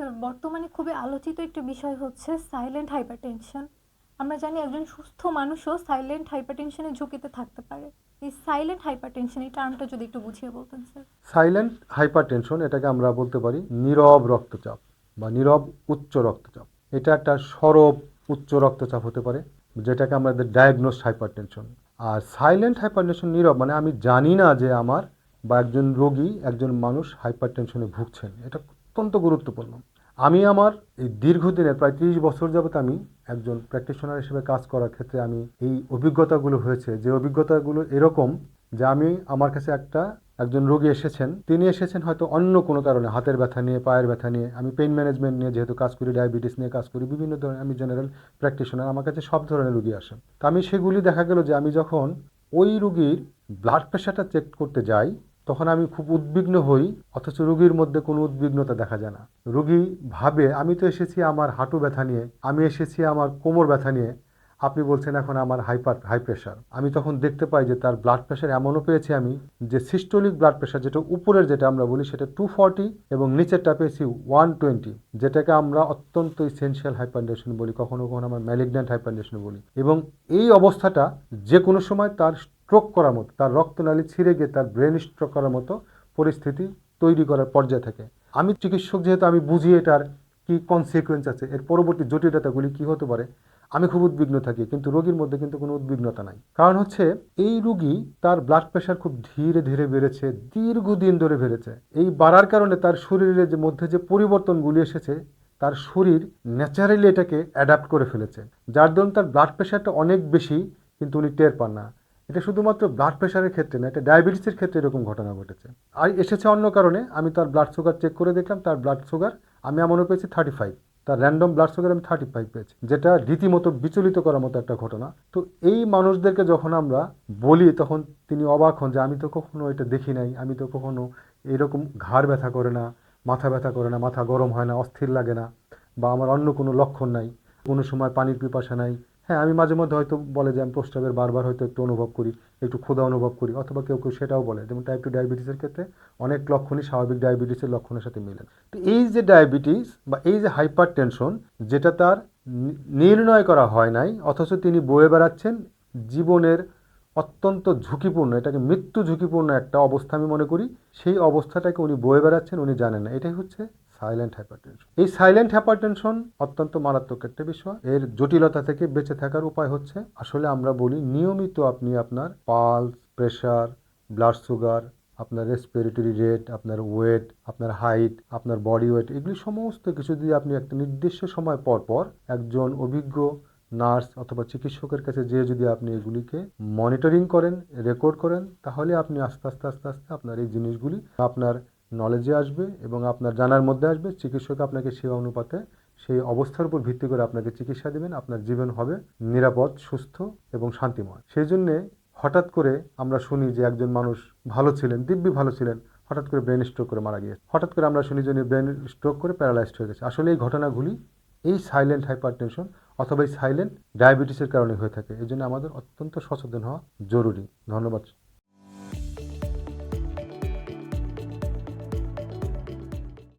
Sir, বর্তমানে খুবই আলোচিত একটি বিষয় হচ্ছে সাইলেন্ট হাইপারটেনশন আমরা জানি একজন সুস্থ মানুষও সাইলেন্ট হাইপারটেনশনের ঝুঁকিতে থাকতে পারে। এই সাইলেন্ট হাইপারটেনশন এই টার্মটা যদি একটু বুঝিয়ে বলতেন, স্যার। সাইলেন্ট হাইপারটেনশন এটাকে আমরা বলতে পারি নীরব রক্তচাপ বা নীরব উচ্চ রক্তচাপ। এটা একটা সরব উচ্চ রক্তচাপ হতে পারে, যেটাকে আমাদের ডায়াগনোস হাইপারটেনশন আর সাইলেন্ট হাইপারটেনশন নীরব মানে আমি জানি না যে আমার বা একজন রোগী, একজন মানুষ হাইপারটেনশনে ভুগছেন। এটা অত্যন্ত গুরুত্বপূর্ণ। আমি আমার এই দীর্ঘদিনের, প্রায় তিরিশ বছর যাবত আমি একজন প্র্যাকটিশনার হিসেবে কাজ করার ক্ষেত্রে আমি এই অভিজ্ঞতাগুলো হয়েছে। যে অভিজ্ঞতাগুলো এরকম যে আমি আমার কাছে একটা, একজন রোগী এসেছেন, তিনি এসেছেন হয়তো অন্য কোনো কারণে, হাতের ব্যথা নিয়ে, পায়ের ব্যথা নিয়ে, আমি পেইন ম্যানেজমেন্ট নিয়ে যেহেতু কাজ করি ডায়াবেটিস নিয়ে কাজ করি, বিভিন্ন ধরনের, আমি জেনারেল প্র্যাকটিশনার আমার কাছে সব ধরনের রুগী আসেন। তা আমি সেগুলি দেখা গেল যে আমি যখন ওই রুগীর ব্লাড প্রেশারটা চেক করতে যাই তখন আমি খুব উদ্বিগ্ন হই, অথচ রুগীর মধ্যে কোনো উদ্বিগ্নতা দেখা যায় না। রুগী ভাবে, আমি তো এসেছি আমার হাঁটু ব্যথা নিয়ে, আমি এসেছি আমার কোমর ব্যথা নিয়ে, আপনি বলছেন এখন আমার হাইপার, হাই প্রেশার আমি তখন দেখতে পাই যে তার ব্লাড প্রেশার এমনও পেয়েছি আমি যে সিস্টোলিক ব্লাড প্রেশার যেটা উপরের যেটা আমরা বলি, সেটা টু ফর্টি এবং নিচেরটা পেয়েছি ওয়ান টোয়েন্টি যেটাকে আমরা অত্যন্ত ইসেনশিয়াল হাইপারটেনশন বলি, কখনো কখনো আমরা ম্যালিগন্যান্ট হাইপারটেনশন বলি। এবং এই অবস্থাটা যে কোনো সময় তার স্ট্রোক করার মতো, তার রক্তনালী ছিঁড়ে গিয়ে তার ব্রেন স্ট্রোক করার মতো পরিস্থিতি তৈরি করার পর্যায়ে থাকে। আমি চিকিৎসক যেহেতু, আমি বুঝি এটার কি কনসিকুয়েন্স আছে, এর পরবর্তী জটিলতাগুলি কি হতে পারে, আমি খুব উদ্বিগ্ন থাকি, কিন্তু রোগীর মধ্যে কিন্তু কোনো উদ্বিগ্নতা নাই। কারণ হচ্ছে, এই রুগী তার ব্লাড প্রেশার খুব ধীরে ধীরে বেড়েছে, দীর্ঘদিন ধরে বেড়েছে। এই বাড়ার কারণে তার শরীরের যে মধ্যে যে পরিবর্তনগুলি এসেছে, তার শরীর ন্যাচারালি এটাকে অ্যাডাপ্ট করে ফেলেছে। যার দরুন তার ব্লাড প্রেশারটা অনেক বেশি, কিন্তু উনি টের পান না। এটা শুধুমাত্র ব্লাড প্রেশারের ক্ষেত্রে না, এটা ডায়াবেটিসের ক্ষেত্রে এরকম ঘটনা ঘটেছে। আর এসেছে অন্য কারণে, আমি তার ব্লাড সুগার চেক করে দেখলাম, তার ব্লাড সুগার আমি এমনও পেয়েছি থার্টি ফাইভ তার র্যান্ডম ব্লাড সুগার আমি থার্টি ফাইভ পেয়েছি, যেটা রীতিমতো বিচলিত করার মতো একটা ঘটনা। তো এই মানুষদেরকে যখন আমরা বলি, তখন তিনি অবাক হন যে, আমি তো কখনো এটা দেখি নাই, আমি তো কখনো এরকম ঘাড় ব্যথা করে না, মাথা ব্যথা করে না, মাথা গরম হয় না, অস্থির লাগে না, বা আমার অন্য কোনো লক্ষণ নাই, কোনো সময় পানির পিপাসা নাই হ্যাঁ আমি মাঝে মধ্যে হয়তো বলে যে আমি প্রস্রাবের বারবার হয়তো একটু অনুভব করি, একটু ক্ষুধা অনুভব করি, অথবা কেউ কেউ সেটাও বলে। যেমন টাইপ টু ডায়াবেটিসের ক্ষেত্রে অনেক লক্ষণই স্বাভাবিক ডায়াবেটিসের লক্ষণের সাথে মিলে। তো এই যে ডায়াবেটিস বা এই যে হাইপার টেনশন যেটা তার নির্ণয় করা হয় নাই, অথচ তিনি বয়ে বেড়াচ্ছেন জীবনের অত্যন্ত ঝুঁকিপূর্ণ, এটাকে মৃত্যু ঝুঁকিপূর্ণ একটা অবস্থা আমি মনে করি, সেই অবস্থাটাকে উনি বয়ে বেড়াচ্ছেন, উনি জানেন না। এটাই হচ্ছে সাইলেন্ট হাইপারটেনশন এই সাইলেন্ট হাইপারটেনশন অত্যন্ত মারাত্মক একটা বিষয়। এর জটিলতা থেকে বেঁচে থাকার উপায় হচ্ছে, আসলে আমরা বলি নিয়মিত আপনি আপনার পালস প্রেশার ব্লাড সুগার, আপনার রেসপিরেটরি রেট আপনার ওয়েট, আপনার হাইট, আপনার বডি ওয়েট, এগুলি সমস্ত কিছু যদি আপনি একটা নির্দিষ্ট সময় পর পর একজন অভিজ্ঞ নার্স অথবা চিকিৎসকের কাছে যেয়ে যদি আপনি এগুলিকে মনিটরিং করেন রেকর্ড করেন, তাহলে আপনি আস্তে আস্তে আস্তে আস্তে আপনার এই জিনিসগুলি, আপনার নলেজে আসবে এবং আপনার জানার মধ্যে আসবে, চিকিৎসক আপনাকে সেই অনুপাতে সেই অবস্থার উপর ভিত্তি করে আপনাকে চিকিৎসা দেবেন, আপনার জীবন হবে নিরাপদ, সুস্থ এবং শান্তিময়। সেই জন্যে হঠাৎ করে আমরা শুনি যে একজন মানুষ ভালো ছিলেন, দিব্যি ভালো ছিলেন, হঠাৎ করে ব্রেন স্ট্রোক করে মারা গিয়েছে। হঠাৎ করে আমরা শুনি যে ব্রেন স্ট্রোক করে প্যারালাইজড হয়ে গেছে। আসলে এই ঘটনাগুলি এই সাইলেন্ট হাইপারটেনশন অথবা এই সাইলেন্ট ডায়াবেটিসের কারণে হয়ে থাকে। এই জন্য আমাদের অত্যন্ত সচেতন হওয়া জরুরি। ধন্যবাদ।